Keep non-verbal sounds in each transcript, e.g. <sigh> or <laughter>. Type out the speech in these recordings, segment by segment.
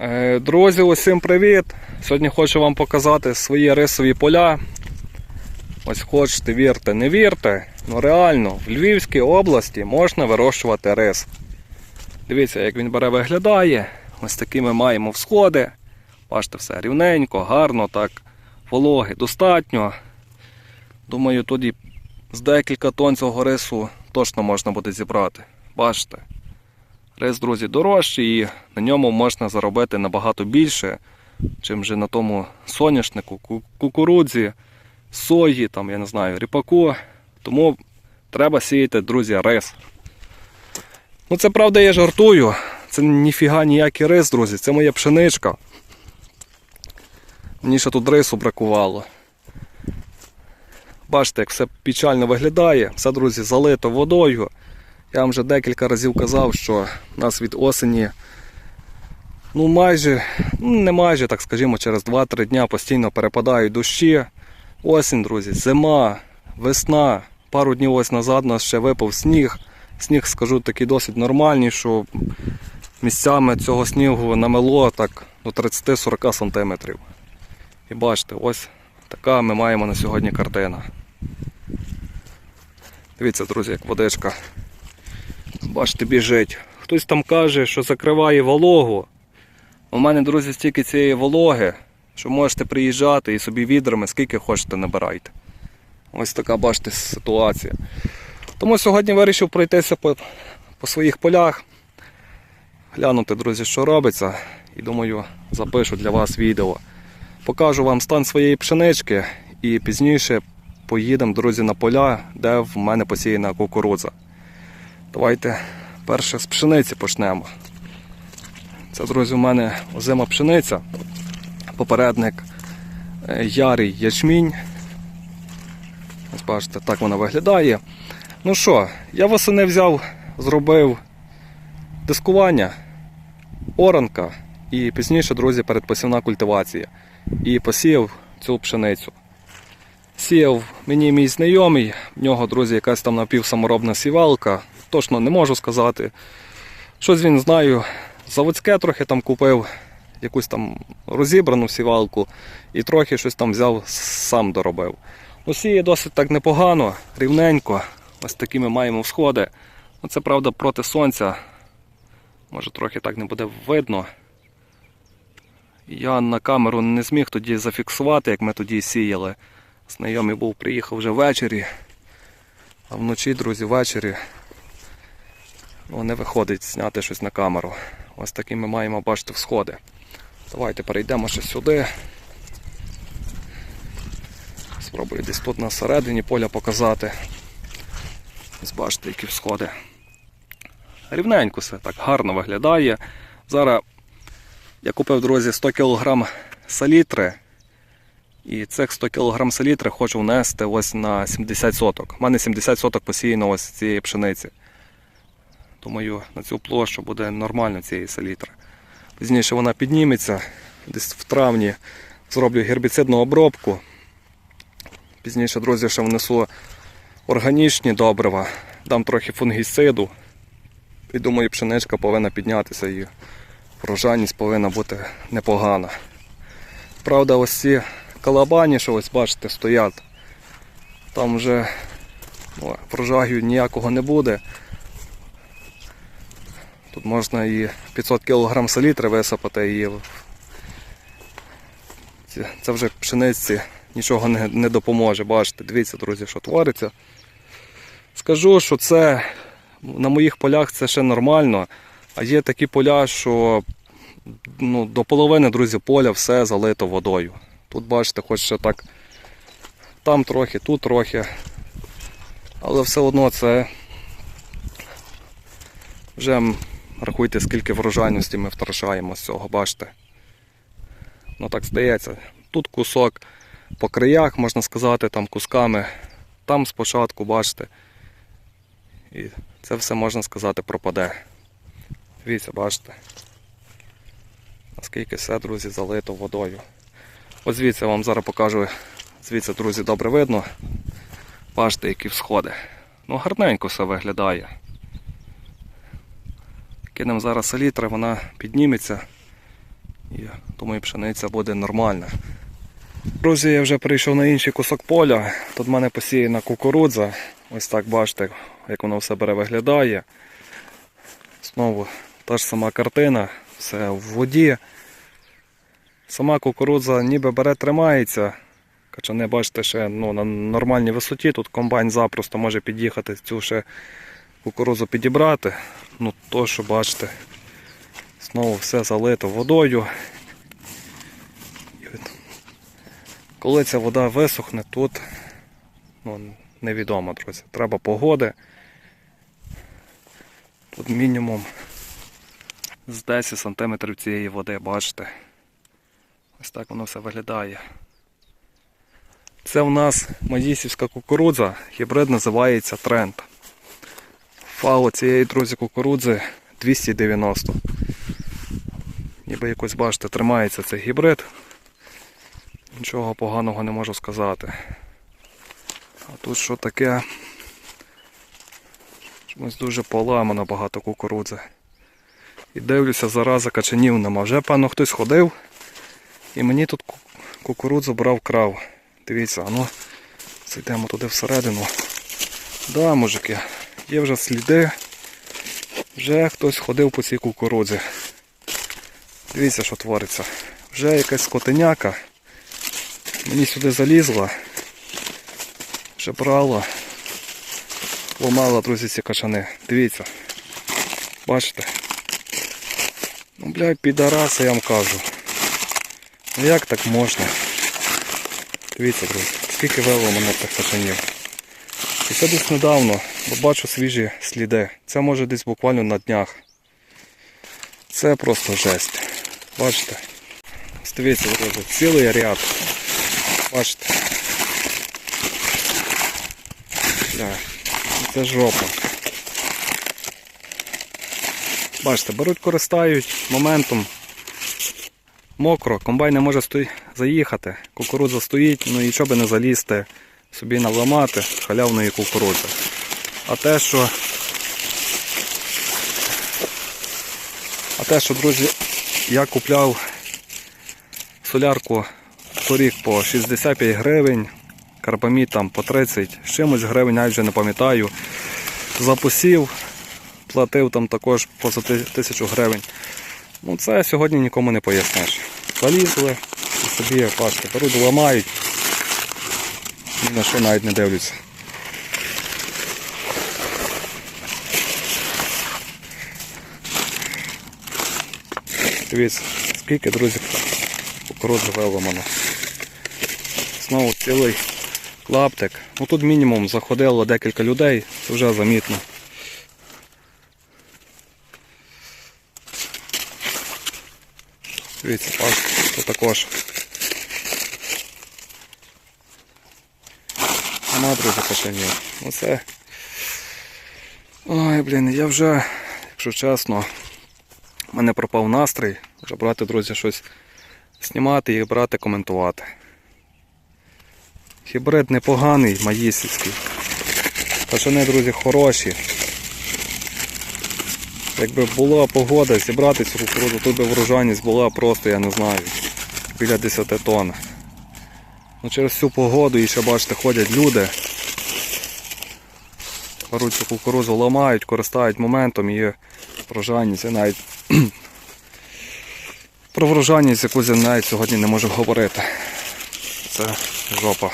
Е, Друзі, усім привіт! Сьогодні хочу вам показати свої рисові поля. Ось хочете вірте, не вірте. Ну реально, в Львівській області можна вирощувати рис. Дивіться, як він бере виглядає. Ось такі ми маємо всходи. Бачите, все рівненько, гарно, так, вологи достатньо. Думаю, тоді з декілька тонн цього рису точно можна буде зібрати. Бачите? Рис, друзі, дорожчий і на ньому можна заробити набагато більше, чим же на тому соняшнику, кукурудзі, сої, там, я не знаю, ріпаку. Тому треба сіяти, друзі, рис. Ну, це правда, я жартую. Це ніфіга ніякий рис, друзі, це моя пшеничка. Мені ще тут рису бракувало. Бачите, як все печально виглядає. Все, друзі, залито водою. Я вам вже декілька разів казав, що нас від осені, ну майже, ну не майже, так скажімо, через 2-3 дня постійно перепадають дощі. Осінь, друзі, зима, весна. Пару днів ось назад у нас ще випав сніг. Сніг, скажу, такий досить нормальний, що місцями цього снігу намело так до 30-40 см. І бачите, ось така ми маємо на сьогодні картина. Дивіться, друзі, як водичка. Бачите, біжить. Хтось там каже, що закриває вологу. У мене, друзі, стільки цієї вологи, що можете приїжджати і собі відрами, скільки хочете набирайте. Ось така, бачите, ситуація. Тому сьогодні вирішив пройтися по, по своїх полях, глянути, друзі, що робиться. І думаю, запишу для вас відео. Покажу вам стан своєї пшенички і пізніше поїдемо, друзі, на поля, де в мене посіяна кукурудза. Давайте перше з пшениці почнемо. Це, друзі, у мене озима пшениця. Попередник е, ярий ячмінь. Ось бачите, так вона виглядає. Ну що, я восени взяв, зробив дискування, оранка і пізніше, друзі, передпосівна культивація. І посіяв цю пшеницю. Сіяв мені мій знайомий, в нього, друзі, якась там напівсаморобна сівалка. Точно не можу сказати. Щось він знаю, заводське трохи там купив, якусь там розібрану сівалку і трохи щось там взяв, сам доробив. Ну, сіє досить так непогано, рівненько. Ось такі ми маємо всходи. Ну, це правда проти сонця. Може трохи так не буде видно. Я на камеру не зміг тоді зафіксувати, як ми тоді сіяли. Знайомий був, приїхав вже ввечері. А вночі, друзі, ввечері ну, не виходить зняти щось на камеру. Ось такі ми маємо бачити всходи. Давайте перейдемо ще сюди. Спробую десь тут на середині поля показати. Ось бачите, які всходи. Рівненько все так гарно виглядає. Зараз я купив, друзі, 100 кг салітри. І цих 100 кг селітри хочу внести ось на 70 соток. У мене 70 соток посіяно ось цієї пшениці. Думаю, на цю площу буде нормально цієї селітри. Пізніше вона підніметься, десь в травні зроблю гербіцидну обробку. Пізніше, друзі, ще внесу органічні добрива, дам трохи фунгіциду. І думаю, пшеничка повинна піднятися і врожайність повинна бути непогана. Правда, ось ці калабані, що ось бачите, стоять. Там вже ну, врожаю ніякого не буде. Тут можна і 500 кг селітри висипати і це вже пшениці нічого не, не допоможе. Бачите, дивіться, друзі, що твориться. Скажу, що це на моїх полях це ще нормально, а є такі поля, що ну, до половини, друзі, поля все залито водою. Тут бачите, хоч ще так там трохи, тут трохи. Але все одно це вже рахуйте, скільки врожайності ми втрачаємо з цього, бачите. Ну так здається. Тут кусок по краях, можна сказати, там кусками. Там спочатку, бачите. І це все можна сказати пропаде. Дивіться, бачите. Наскільки все, друзі, залито водою. Ось звідси я вам зараз покажу. Звідси, друзі, добре видно. Бачите, які всходи. Ну, гарненько все виглядає. Кинемо зараз селітри, вона підніметься. І думаю, пшениця буде нормальна. Друзі, я вже прийшов на інший кусок поля. Тут в мене посіяна кукурудза. Ось так бачите, як воно все бере виглядає. Знову та ж сама картина, все в воді. Сама кукурудза ніби бере тримається. Качани, бачите, ще ну, на нормальній висоті. Тут комбайн запросто може під'їхати цю ще кукурудзу підібрати. Ну, то, що бачите, знову все залито водою. Коли ця вода висохне, тут ну, невідомо, друзі. Треба погоди. Тут мінімум з 10 см цієї води, бачите. Ось так воно все виглядає. Це у нас маїсівська кукурудза, гібрид називається Тренд. Фало цієї, друзі, кукурудзи 290. Ніби якось, бачите, тримається цей гібрид. Нічого поганого не можу сказати. А тут що таке? Чомусь дуже поламано багато кукурудзи. І дивлюся, зараза качанів нема. Вже певно хтось ходив і мені тут кукурудзу брав крав. Дивіться, а ну зайдемо туди всередину. Да, мужики, є вже сліди. Вже хтось ходив по цій кукурудзі. Дивіться, що твориться. Вже якась скотиняка. Мені сюди залізла. Вже брала. Ломала, друзі, ці качани. Дивіться. Бачите? Ну, блядь, підараси, я вам кажу. Ну як так можна? Дивіться, друзі, скільки вело мене тих качанів. І це десь недавно, бо бачу свіжі сліди. Це може десь буквально на днях. Це просто жесть. Бачите? Дивіться, цілий ряд. Бачите? Це жопа. Бачите, беруть, користають моментом. Мокро, комбайн не може заїхати, кукурудза стоїть, ну і що би не залізти, собі наламати халявної кукурудзи. А те, що. А те, що, друзі, я купляв солярку торік по 65 гривень, карбамід там по 30, з чимось гривень, навіть вже не пам'ятаю. Запусів, платив там також поза ти- тисячу гривень. Ну це сьогодні нікому не поясниш. Залізли і собі, бачите, беруть, ламають. Ні на що навіть не дивляться. Дивіться, скільки, друзі, кукурудзи виламано. Знову цілий клаптик. Ну тут мінімум заходило декілька людей, це вже замітно. Дивіться, бачите, тут також. Нема, друзі, качанів. Оце. Ой, блін, я вже, якщо чесно, в мене пропав настрій. Вже брати, друзі, щось знімати і брати, коментувати. Гібрид непоганий, маїсівський. Качани, друзі, хороші. Якби була погода зібрати цю кукурудзу, тут би врожайність була просто, я не знаю, біля 10 тонн. Ну, через всю погоду і ще бачите, ходять люди. Беруть цю кукурудзу, ламають, користають моментом і врожайність. Я навіть <clears throat> про врожайність якусь я навіть сьогодні не можу говорити. Це жопа.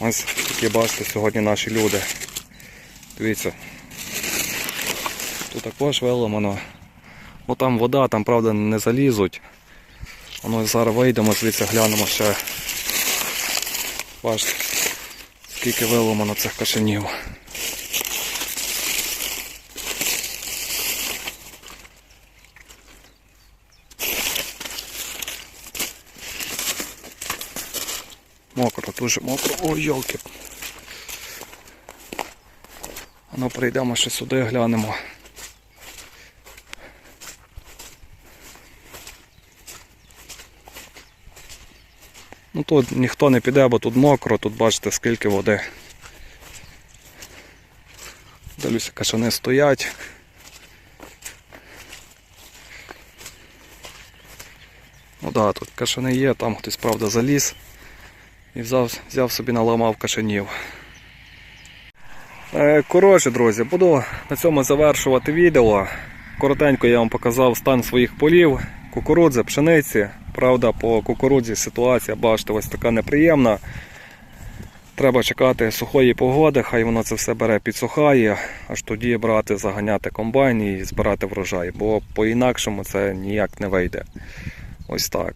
Ось такі бачите сьогодні наші люди. Дивіться. Тут також виламано. Ну там вода, там правда не залізуть. Воно зараз вийдемо, звідси глянемо ще. Бачите, скільки виламано цих кашенів. Мокро, дуже мокро. Ой, йолки. Ну, прийдемо ще сюди, глянемо. Тут ніхто не піде, бо тут мокро, тут бачите скільки води. Дивлюся, кашани стоять. Ну да, тут кашани є, там хтось правда заліз і взяв, взяв собі наламав кашанів. Е, Коротше, друзі, буду на цьому завершувати відео. Коротенько я вам показав стан своїх полів, кукурудзи, пшениці. Правда, по кукурудзі ситуація, бачите, ось така неприємна. Треба чекати сухої погоди, хай воно це все бере, підсухає, аж тоді брати, заганяти комбайн і збирати врожай, бо по-інакшому це ніяк не вийде. Ось так.